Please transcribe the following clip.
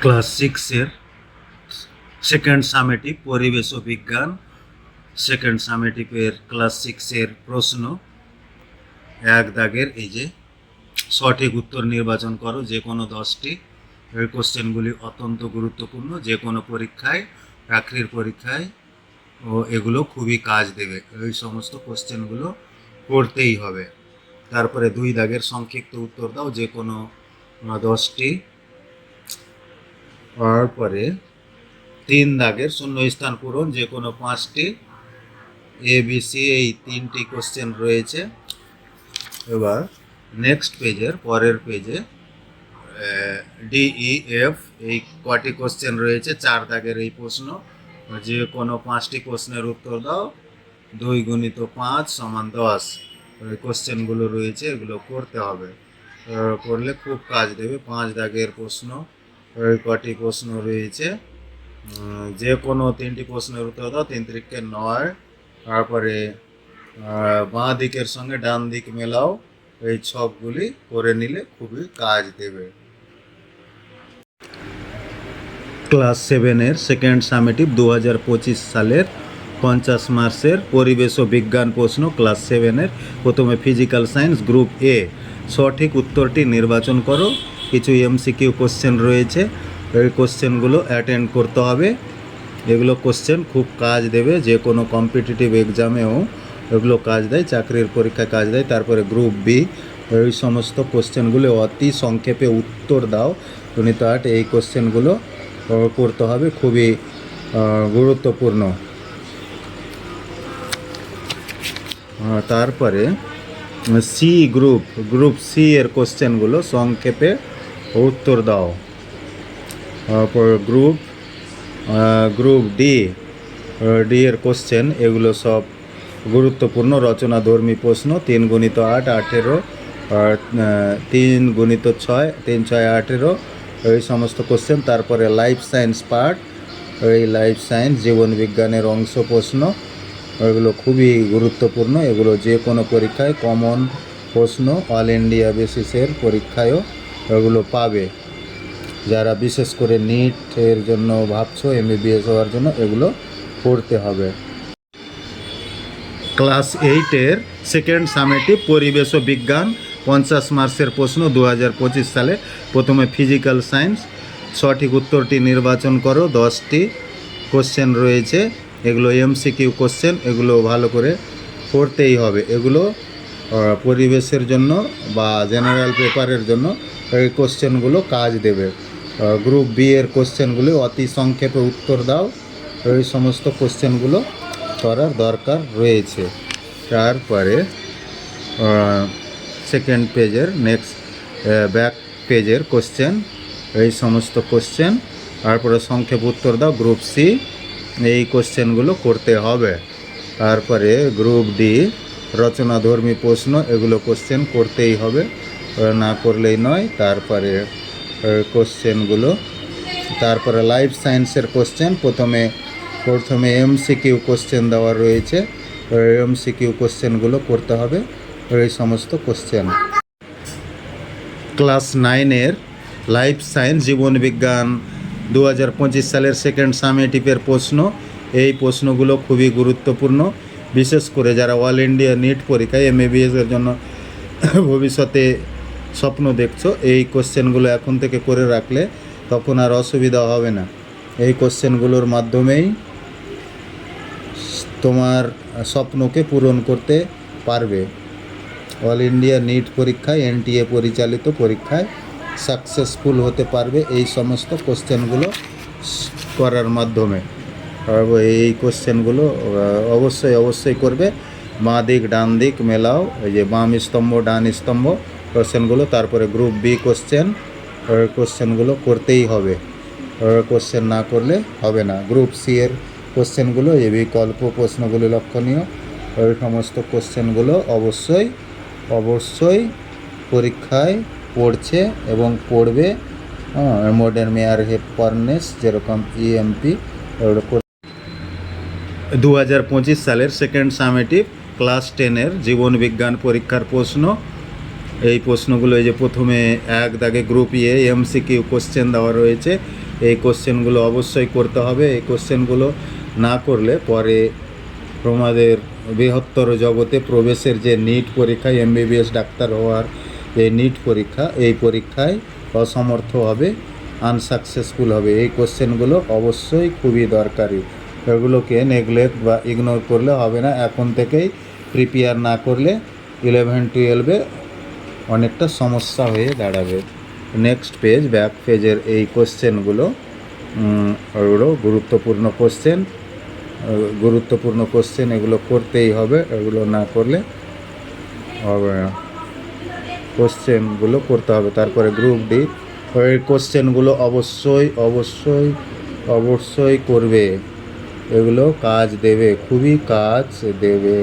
Class সিক্সের second summative পরিবেশ ও বিজ্ঞান। সেকেন্ড সামেটিভের ক্লাস সিক্সের প্রশ্ন। এক দাগের এই যে সঠিক উত্তর নির্বাচন করো যে কোনো দশটি। এই কোশ্চেনগুলি অত্যন্ত গুরুত্বপূর্ণ যে কোনো পরীক্ষায় চাকরির পরীক্ষায় ও এগুলো খুবই কাজ দেবে। এই সমস্ত কোশ্চেনগুলো করতেই হবে। তারপরে দুই দাগের সংক্ষিপ্ত উত্তর দাও যে কোনো আহ, দশটি তারপরে তিন দাগের শূন্য স্থান পূরণ, যে কোনো পাঁচটি এ বি সি এই তিনটি কোশ্চেন রয়েছে। এবার নেক্সট পেজের পরের পেজে ডিই এফ এই কটি কোশ্চেন রয়েছে, চার দাগের এই প্রশ্ন। যে কোনো পাঁচটি প্রশ্নের উত্তর দাও, দুই গুণিত পাঁচ সমান দশ। ওই কোশ্চেনগুলো রয়েছে, এগুলো করতে হবে। করলে খুব কাজ দেবে, পাঁচ দাগের প্রশ্ন। কটি প্রশ্ন রয়েছে। যে কোনো তিনটি প্রশ্নের উত্তর দাও, তিন তিরিখকে নয়। তারপরে বাঁ দিকের সঙ্গে ডান দিক মেলাও, এই ছকগুলি করে নিলে খুবই কাজ দেবে। ক্লাস সেভেনের সেকেন্ড সামেটিভ দু হাজার পঁচিশ সালের পঞ্চাশ মার্চের পরিবেশ ও বিজ্ঞান প্রশ্ন ক্লাস সেভেনের প্রথমে ফিজিক্যাল সায়েন্স গ্রুপ এ সঠিক উত্তরটি নির্বাচন করো। কিছু এমসিকিউ কোশ্চেন রয়েছে। এই কোশ্চেনগুলো অ্যাটেন্ড করতে হবে। এগুলো কোশ্চেন খুব কাজ দেবে। যে কোনো কম্পিটিটিভ এক্সামেও এগুলো কাজ দেয়, চাকরির পরীক্ষায় কাজ দেয়। তারপরে গ্রুপ বি এই সমস্ত কোশ্চেনগুলো অতি সংক্ষেপে উত্তর দাও। গণিত আট এই কোশ্চেনগুলো করতে হবে। খুবই গুরুত্বপূর্ণ। তারপরে সি গ্রুপ গ্রুপ সি এর কোশ্চেনগুলো সংক্ষেপে উত্তর দাও। তারপর গ্রুপ গ্রুপ ডি ডি এর কোশ্চেন এগুলো সব গুরুত্বপূর্ণ। রচনাধর্মী প্রশ্ন, তিন গুণিত আট, আঠেরো তিন গুণিত ছয়, তিন ছয়, আঠেরো, এই সমস্ত কোশ্চেন তারপরে লাইফ সায়েন্স পার্ট এই লাইফ সায়েন্স জীবন বিজ্ঞানের অংশ প্রশ্ন, এগুলো খুবই গুরুত্বপূর্ণ। এগুলো যে কোনো পরীক্ষায় কমন প্রশ্ন অল ইন্ডিয়া বেসিসের পরীক্ষায়ও এগুলো পাবে। যারা বিশেষ করে নিট এর জন্য ভাবছ এম এমবিবিএস হওয়ার জন্য এগুলো পড়তে হবে। ক্লাস এইটের সেকেন্ড সামেটিভ পরিবেশ ও বিজ্ঞান, পঞ্চাশ মার্চের প্রশ্ন দু হাজার পঁচিশ সালে। প্রথমে ফিজিক্যাল সায়েন্স সঠিক উত্তরটি নির্বাচন করো, দশটি কোশ্চেন রয়েছে। এগুলো এমসিকিউ কোশ্চেন এগুলো ভালো করে পড়তেই হবে। এগুলো পরিবেশের জন্য বা জেনারেল পেপারের জন্য এই কোশ্চেনগুলো কাজ দেবে। গ্রুপ বি এর কোশ্চেনগুলো অতি সংক্ষেপে উত্তর দাও। এই সমস্ত কোশ্চেনগুলো করার দরকার রয়েছে। তারপরে সেকেন্ড পেজের নেক্সট ব্যাক পেজের কোশ্চেন এই সমস্ত কোশ্চেন তারপরে সংক্ষেপ উত্তর দাও গ্রুপ সি এই কোশ্চেনগুলো করতে হবে। তারপরে গ্রুপ ডি রচনাধর্মী প্রশ্ন, এগুলো কোশ্চেন করতেই হবে, না করলেই নয়। তারপরে কোশ্চেনগুলো তারপরে লাইফ সায়েন্সের কোশ্চেন প্রথমে প্রথমে এমসিকিউ কোশ্চেন দেওয়া রয়েছে। এমসিকিউ কোশ্চেনগুলো করতে হবে, এই সমস্ত কোশ্চেন ক্লাস নাইনের লাইফ সায়েন্স জীবন বিজ্ঞান দু সালের সেকেন্ড সামেটিভের প্রশ্ন। এই প্রশ্নগুলো খুবই গুরুত্বপূর্ণ। বিশেষ করে যারা অল ইন্ডিয়া নিট পরীক্ষায় এমএবিএস এর জন্য ভবিষ্যতে স্বপ্ন দেখছ, এই কোশ্চেনগুলো এখন থেকে করে রাখলে তখন আর অসুবিধা হবে না। এই কোশ্চেনগুলোর মাধ্যমেই তোমার স্বপ্নকে পূরণ করতে পারবে। অল ইন্ডিয়া নিট পরীক্ষায় এনটিএ পরিচালিত পরীক্ষায় সাকসেসফুল হতে পারবে এই সমস্ত কোশ্চেনগুলো করার মাধ্যমে। এই কোশ্চেনগুলো অবশ্যই অবশ্যই করবে। বাঁ দিক, ডান দিক মেলাও, এই যে বাম স্তম্ভ, ডান স্তম্ভ কোশ্চেনগুলো তারপরে গ্রুপ বি কোশ্চেন কোশ্চেনগুলো করতেই হবে। কোশ্চেন না করলে হবে না। গ্রুপ সি এর কোশ্চেনগুলো এই বিকল্প প্রশ্নগুলো লক্ষণীয় ওই সমস্ত কোশ্চেনগুলো অবশ্যই অবশ্যই পরীক্ষায় পড়ছে এবং পড়বে। মডার্ন মেয়ার হেপারনেস যেরকম E ইএমপি দু হাজার পঁচিশ সালের সেকেন্ড সামেটিভ ক্লাস টেনের জীবন বিজ্ঞান পরীক্ষার প্রশ্ন। এই প্রশ্নগুলো এই যে প্রথমে এক দাগে গ্রুপ ইয়ে এমসিকিউ কোশ্চেন দেওয়া রয়েছে। এই কোশ্চেনগুলো অবশ্যই করতে হবে। এই কোশ্চেনগুলো না করলে পরে তোমাদের বৃহত্তর জগতে প্রবেশের যে নিট পরীক্ষা এমবিবিএস ডাক্তার হওয়ার যে নিট পরীক্ষা, এই পরীক্ষায় অসমর্থ হবে আনসাকসেসফুল হবে। এই কোশ্চেনগুলো অবশ্যই খুবই দরকারি। এগুলোকে নেগলেক্ট বা ইগনোর করলে হবে না। এখন থেকেই প্রিপেয়ার না করলে ইলেভেন টুয়েলভে অনেকটা সমস্যা হয়ে দাঁড়াবে। নেক্সট পেজ ব্যাক পেজের এই কোশ্চেনগুলো ওগুলো গুরুত্বপূর্ণ কোশ্চেন গুরুত্বপূর্ণ কোশ্চেন এগুলো করতেই হবে, এগুলো না করলে হবে না। কোশ্চেনগুলো করতে হবে, তারপরে গ্রুপ ডি কোশ্চেনগুলো অবশ্যই অবশ্যই অবশ্যই করবে। এগুলো কাজ দেবে খুবই কাজ দেবে।